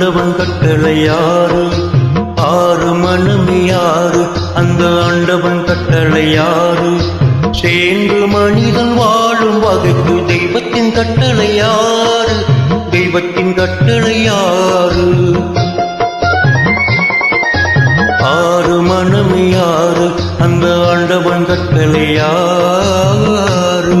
ஆண்டவன் கட்டளை யாரு? ஆறு மனமே யாரு? அந்த ஆண்டவன் கட்டளை யாரு? சேர்ந்து மனிதன் வாழும் வகைக்கு தெய்வத்தின் கட்டளை யாரு? தெய்வத்தின் கட்டளை யாரு? ஆறு மனமே யாரு? அந்த ஆண்டவன் கட்டளை யாரு?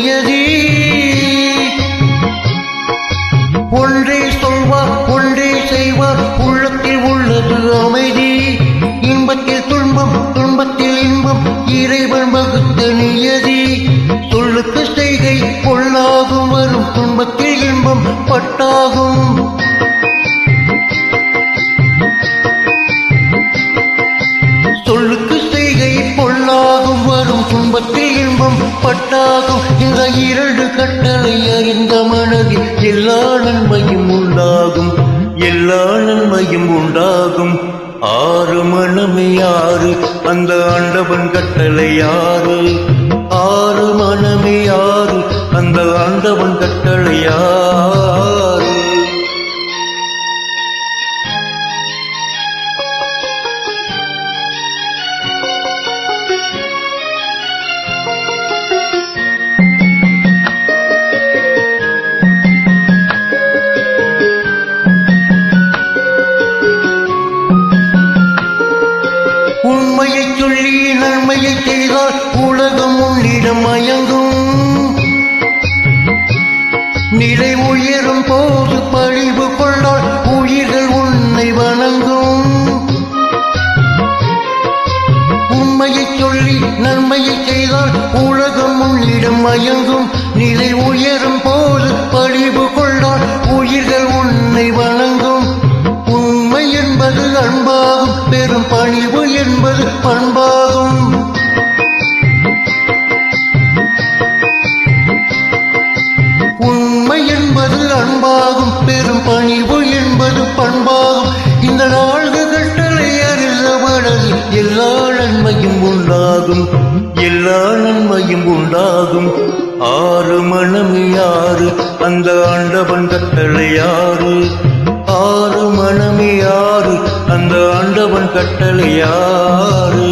இன்பம் சொல்லுக்கு செய்கை பொல்லாகும் வரும் துன்பத்தில் இன்பம் பட்டாகும். இந்த இரண்டு கட்டளை அறிந்த மனதில் எல்லா நன்மையும் உண்டாகும். எல்லா நன்மையும் உண்டாகும். ஆறு மனமே யாரு அந்த ஆண்டவன் கட்டளை யாரு ஆறு மனமே யாரு அந்த ஆண்டவன் கட்டளையார். உண்மையை சொல்லி நன்மையை செய்தால் உலகம் உன்னிடம் மயங்கும். உண்மையை சொல்லி நன்மையை செய்தால் உலகம் உன்னிடம் மயங்கும். நிலை உயரும் போது பழிவு கொண்டால் உயிர்கள் உன்னை வணங்கும். உண்மை என்பது அன்பாகும் பெரும் பணிவு என்பது பண்பாகும். உண்மை என்பது அன்பாகும் பெரும் பணிவு நன்மையும் உண்டாகும். எல்லா நன்மையும் உண்டாகும். ஆறு மனம் யாரு அந்த ஆண்டவன் கட்டளை யாரு ஆறு மனம் யாரு அந்த ஆண்டவன் கட்டளை யாரு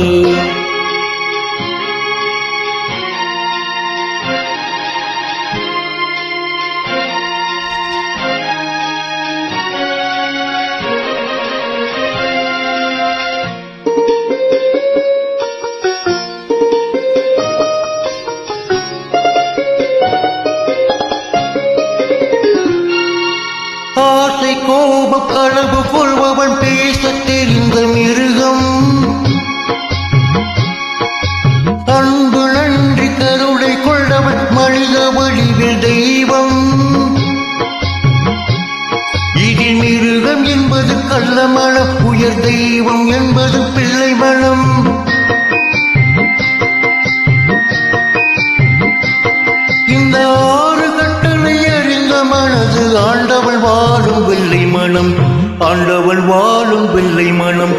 ஆசை கோப களவு கொள்பவன் பேச தெரிந்த மிருகம். அன்பு நன்றி கருளை கொண்டவன் மனித வடிவில் தெய்வம். இதில் மிருகம் என்பது கள்ள கள்ளமனம் உயர் தெய்வம் என்பது பிள்ளை மனம். இந்த ஆறு கட்டளை அறிந்த மனது ஆண்டவள் மனம் ஆண்டவள் வாழும் வெள்ளை மனம்.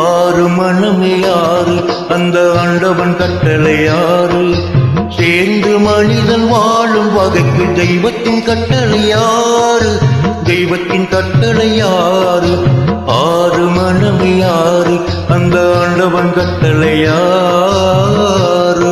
ஆறு மனமே யாரு அந்த ஆண்டவன் கட்டளை யாரு சேர்ந்து மனிதன் வாழும் வகைக்கு தெய்வத்தின் கட்டளை யாரு தெய்வத்தின் கட்டளை யாரு ஆறு மனமே யாரு அந்த ஆண்டவன் கட்டளை யாரு